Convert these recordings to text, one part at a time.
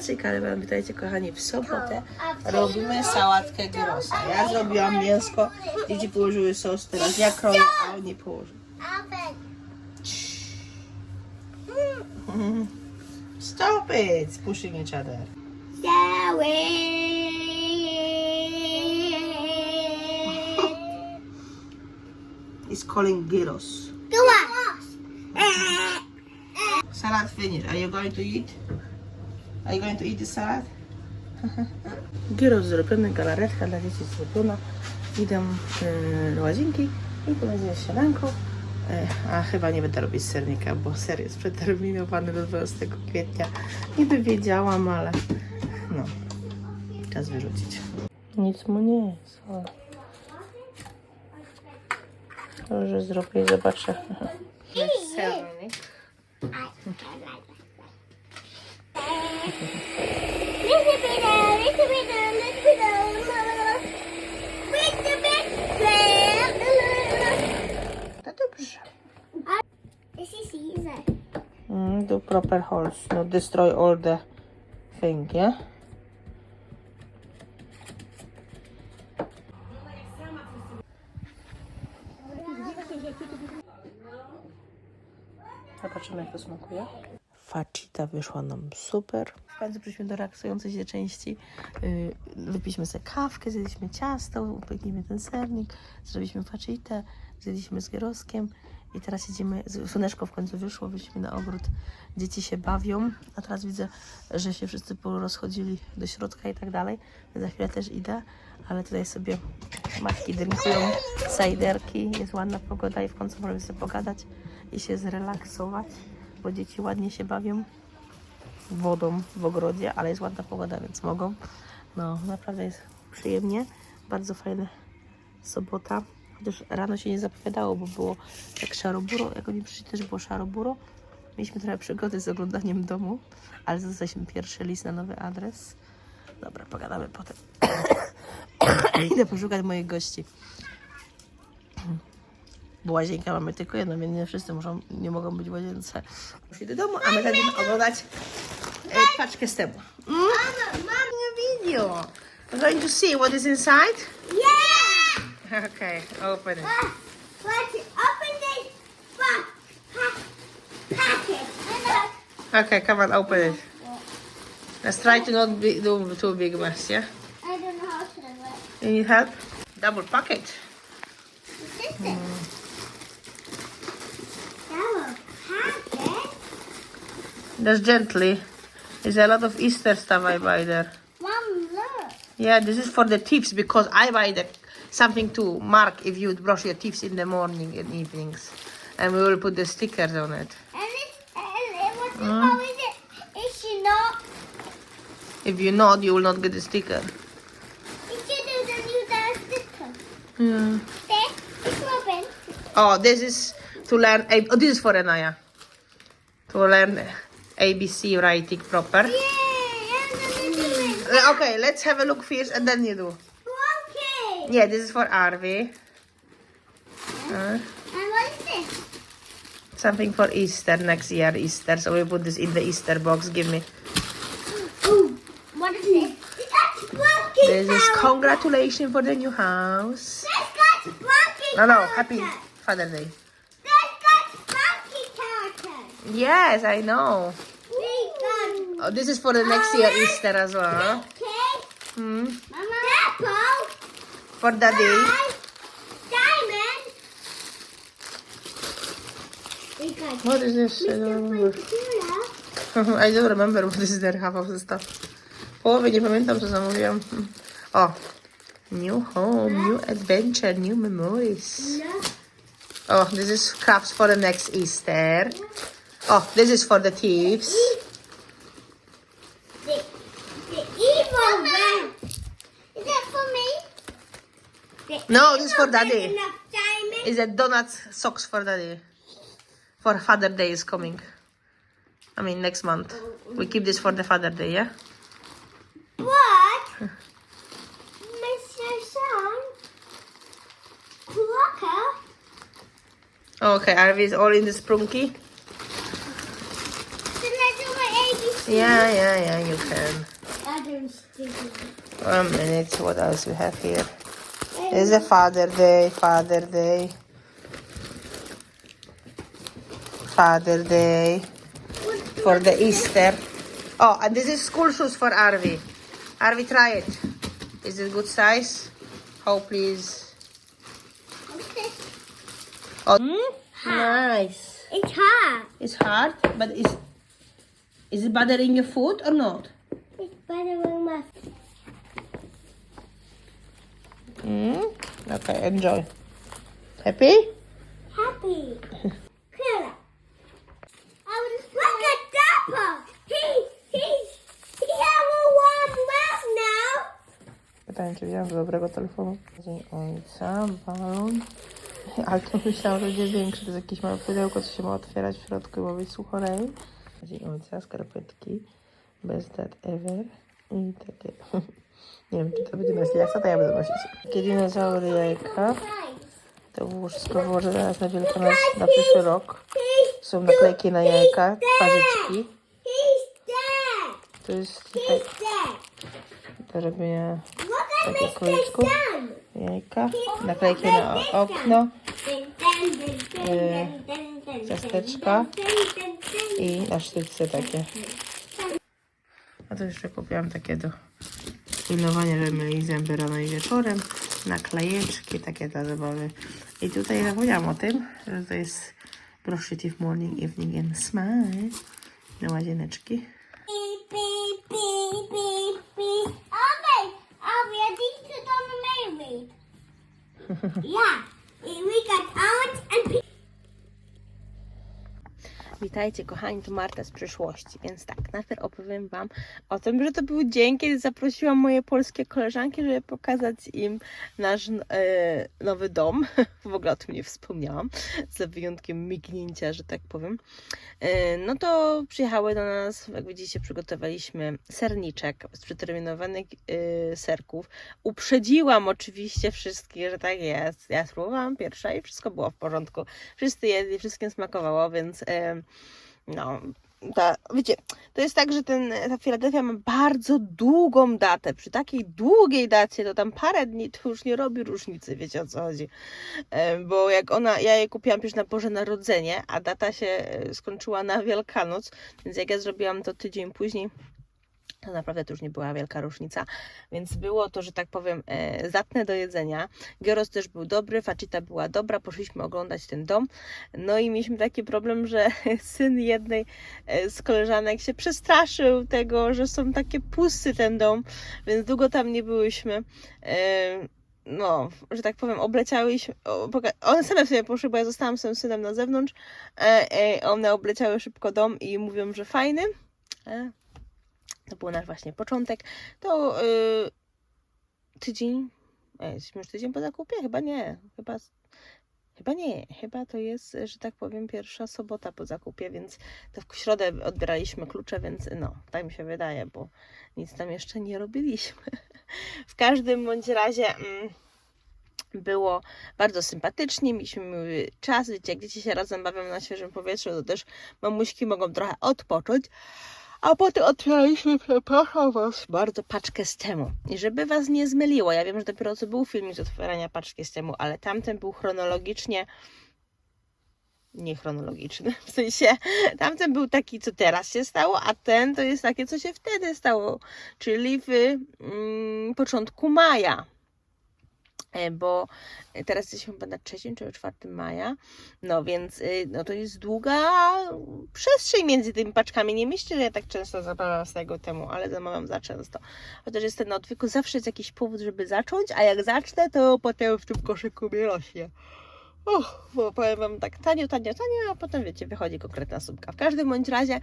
Cześć, Kalewan, witajcie kochani w sobotę. Robimy sałatkę gyrosa. Ja zrobiłam mięsko, dzieci położyły sos, teraz ja kroję, a oni położą. Stop it! Pushing each other. It's calling gyros. Salad finished. Are you going to eat? Are you going to eat the salad? Gyros zrobiony, galaretka dla dzieci zrobiona. Idę yy, do łazienki i będzie śniadanko. E, A chyba nie będę robić sernika, bo ser jest przeterminowany do 12 kwietnia. Niby wiedziałam, ale no, czas wyrzucić. Nic mu nie jest. O. Może zrobię i zobaczę. Sernik. Mm, do proper holes, not destroy all the thing, yeah? Zobaczymy, jak to smakuje. Facita wyszła nam super. W końcu przyszliśmy do relaksującej się części. Yy, wypiliśmy sobie kawkę, zjedliśmy ciasto, upiekliśmy ten sernik, zrobiliśmy facitę, zjedliśmy z gieroskiem i teraz siedzimy, słoneczko w końcu wyszło, wyszliśmy na ogród, dzieci się bawią, a teraz widzę, że się wszyscy porozchodzili do środka i tak dalej. Za chwilę też idę, ale tutaj sobie matki drinkują sajderki, jest ładna pogoda i w końcu możemy sobie pogadać i się zrelaksować, bo dzieci ładnie się bawią wodą w ogrodzie, ale jest ładna pogoda, więc mogą. No, naprawdę jest przyjemnie. Bardzo fajna sobota. Chociaż rano się nie zapowiadało, bo było jak szaroburo. Jak oni przyszli, też było szaroburo. Mieliśmy trochę przygody z oglądaniem domu, ale dostaliśmy pierwszy list na nowy adres. Dobra, pogadamy potem. Idę poszukać moich gości. Bo łazienka mamy tylko jedną, więc nie wszyscy muszą, nie mogą być w łazience. Idę do domu, a my będziemy oglądać e, paczkę z temu. Mm? Mam video. I'm going to see what is inside. Yeah! Okay, open it. Let's open this box. Pa- packet. Okay, come on, open it. Let's try to not be, do too big mess, yeah? I don't know how to do it. You need help? Double packet. Just gently. There's a lot of Easter stuff I buy there. Mom, look. Yeah, this is for the tips because I buy the something to mark if you brush your teeth in the morning and evenings. And we will put the stickers on it. And it's, and it was, Mm. it? Is she not? If you not, you will not get the sticker. Is she do the new sticker? Yeah. There, it's Robin. Oh, this is to learn. Oh, this is for Anaya. To learn ABC writing proper. Yay, and the little one. Uh, Okay, let's have a look first and then you do. Okay. Yeah, this is for Arvi. Uh, And what is this? something for Easter next year, Easter. So we put this in the Easter box. Give me. Ooh, what is this? This is congratulations for the new house. That's got pumpkin No, no, happy Father Day. That's got pumpkin character. Yes, I know. Oh, this is for the next year Easter as well. okay. Hmm. Mama. Apple. For Daddy. Five. Diamond. What is this? I don't remember. I don't remember what is there half of the stuff. Połowy nie pamiętam, co zamówiłam. O. New home, new adventure, new memories. Oh, this is crafts for the next Easter. Oh, this is for the thieves. The, the evil one. Is that for me? The No, this is for Daddy. version of Diamond. Is that donuts socks for daddy? For Father Day is coming. I mean next month. We keep this for the Father Day, yeah? What? Mr. Sun? Clocker? Okay, are is all in the sprunky. Then I do my ABC. Yeah, yeah, yeah, you can. One minute, what else we have here? It's a Father Day, Father Day. Father Day. For the Easter. Oh, and this is school shoes for Arvi. Arvi, try it. Is it good size? Oh, please. Okay. Oh, nice. It's hard. It's hard, but is is it bothering your foot or not? It's than my Mm? Okay, enjoy. Happy? happy. Cool. I was look at Dapper. He he's he have a warm now. Pytanie, czy wziąłem do dobrego telefonu. Dzień ojca, balon. Ale to myślałam, że będzie większy. To jest jakieś małe pudełko, co się ma otwierać w środku i ma być suchorei. Dzień ojca, skarpetki. Best dad ever. I takie... Nie wiem, czy to będzie nosić. Jak to ja będę nosić. Takie dinozaury, jajka. To wszystko włożę zaraz na Wielkanoc, na przyszły rok. Są naklejki na jajka, twarzyczki. To jest dead. do robienia króliczków. Sun. Jajka. Naklejki na okno. Y, ciasteczka. I na sztyce takie. A to jeszcze kupiłam takie do pilnowania, żeby myli zęby rano i wieczorem. Naklejeczki, takie dla zabawy. I tutaj zapomniałam o tym, że to jest teeth morning, evening and smile. Na łazieneczki. Beep, beep, beep, beep, beep. Okay, are we ready to go to Mary? yeah, we got orange and pink. Witajcie kochani, to Marta z przyszłości. Więc tak, najpierw opowiem Wam o tym, że to był dzień, kiedy zaprosiłam moje polskie koleżanki, żeby pokazać im nasz e, nowy dom. W ogóle o tym nie wspomniałam, za wyjątkiem mignięcia, że tak powiem. E, no to przyjechały do nas, jak widzicie, przygotowaliśmy serniczek z przeterminowanych e, serków. Uprzedziłam oczywiście wszystkich, że tak jest. Ja spróbowałam pierwsza i wszystko było w porządku. Wszyscy jedli, wszystkim smakowało, więc no, ta, wiecie, to jest tak, że ten, ta Filadelfia ma bardzo długą datę. Przy takiej długiej dacie, to tam parę dni to już nie robi różnicy, wiecie o co chodzi. E, Bo jak ona, ja je kupiłam już na Boże Narodzenie, a data się e, skończyła na Wielkanoc, więc jak ja zrobiłam to tydzień później, naprawdę to już nie była wielka różnica. Więc było to, że tak powiem, e, zatne do jedzenia. Gyros też był dobry, facita była dobra, poszliśmy oglądać ten dom. No i mieliśmy taki problem, że syn jednej e, z koleżanek się przestraszył tego, że są takie pusty ten dom, więc długo tam nie byłyśmy. E, no, że tak powiem, obleciałyśmy, one same sobie poszły, bo ja zostałam z tym synem na zewnątrz, e, e, one obleciały szybko dom i mówią, że fajny. E, to był nasz właśnie początek. To yy, tydzień. E, jesteśmy już tydzień po zakupie? Chyba nie. Chyba, chyba nie. Chyba to jest, że tak powiem, pierwsza sobota po zakupie, więc to w środę odbieraliśmy klucze, więc no, tak mi się wydaje, bo nic tam jeszcze nie robiliśmy. W każdym bądź razie. Mm, było bardzo sympatycznie, mieliśmy miły czas, wiecie, jak dzieci się razem bawią na świeżym powietrzu, to też mamuśki mogą trochę odpocząć. A potem otwieraliśmy, przepraszam Was, bardzo paczkę z temu. I żeby Was nie zmyliło, ja wiem, że dopiero co był filmik z otwierania paczki z temu, ale tamten był chronologicznie nie chronologiczny, w sensie tamten był taki, co teraz się stało, a ten to jest takie, co się wtedy stało, czyli w mm, początku maja. E, Bo teraz jesteśmy chyba na 3 czy 4 maja, no więc y, no to jest długa przestrzeń między tymi paczkami. Nie myślę, że ja tak często zamawiam z tego temu, ale zamawiam za często. Chociaż jestem na odwyku, zawsze jest jakiś powód, żeby zacząć, a jak zacznę, to potem w tym koszyku mi rośnie. Och, bo powiem Wam tak tanio, tanio, tanio, a potem wiecie, wychodzi konkretna subka. W każdym bądź razie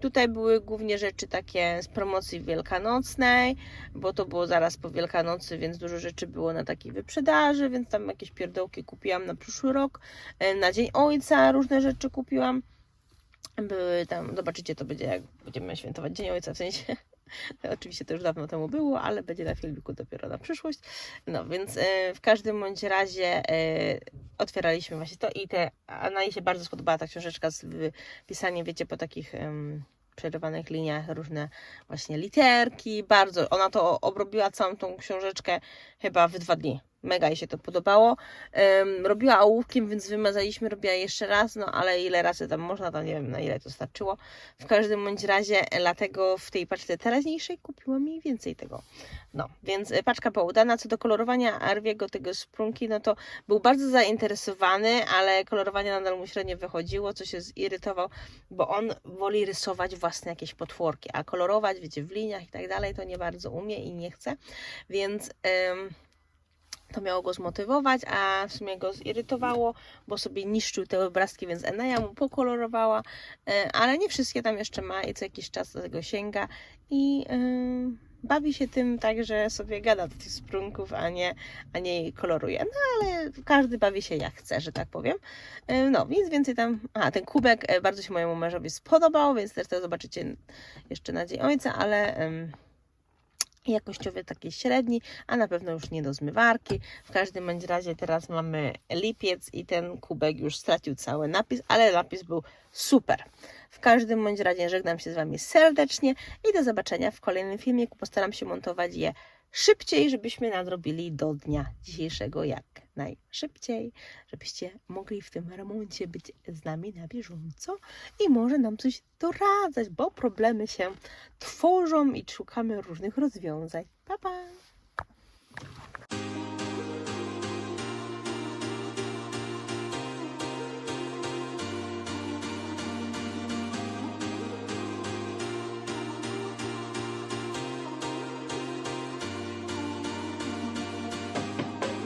tutaj były głównie rzeczy takie z promocji wielkanocnej, bo to było zaraz po Wielkanocy, więc dużo rzeczy było na takiej wyprzedaży, więc tam jakieś pierdołki kupiłam na przyszły rok. E, Na Dzień Ojca różne rzeczy kupiłam. Były tam, zobaczycie, to będzie jak będziemy świętować Dzień Ojca, w sensie Oczywiście to już dawno temu było, ale będzie na filmiku dopiero na przyszłość. No więc e, w każdym bądź razie e, otwieraliśmy właśnie to i te, Anali się bardzo spodobała ta książeczka z wypisaniem, wiecie, po takich przerywanych liniach różne właśnie literki, bardzo, ona to obrobiła całą tą książeczkę chyba w dwa dni. Mega jej się to podobało. Em, robiła ołówkiem, więc wymazaliśmy, robiła jeszcze raz, no ale ile razy tam można, to nie wiem na ile to starczyło. W każdym bądź razie, dlatego w tej paczce teraźniejszej kupiłam mniej więcej tego. No, więc e, paczka była udana. Co do kolorowania Arwiego, tego sprunki, no to był bardzo zainteresowany, ale kolorowanie nadal mu średnio wychodziło, co się zirytował, bo on woli rysować własne jakieś potworki, a kolorować, wiecie, w liniach i tak dalej, to nie bardzo umie i nie chce, więc... em, to miało go zmotywować, a w sumie go zirytowało, bo sobie niszczył te obrazki, więc Eneja mu pokolorowała, e, ale nie wszystkie tam jeszcze ma i co jakiś czas do tego sięga i e, bawi się tym tak, że sobie gada do tych sprunków, a nie, a nie koloruje. No ale każdy bawi się jak chce, że tak powiem. E, No, nic więcej tam. A, ten kubek bardzo się mojemu mężowi spodobał, więc też to zobaczycie jeszcze na Dzień Ojca, ale. em, jakościowy taki średni, a na pewno już nie do zmywarki. W każdym bądź razie teraz mamy lipiec i ten kubek już stracił cały napis, ale napis był super. W każdym bądź razie żegnam się z Wami serdecznie i do zobaczenia w kolejnym filmiku. Postaram się montować je szybciej, żebyśmy nadrobili do dnia dzisiejszego jak najszybciej, żebyście mogli w tym remoncie być z nami na bieżąco i może nam coś doradzać, bo problemy się tworzą i szukamy różnych rozwiązań. Pa, pa!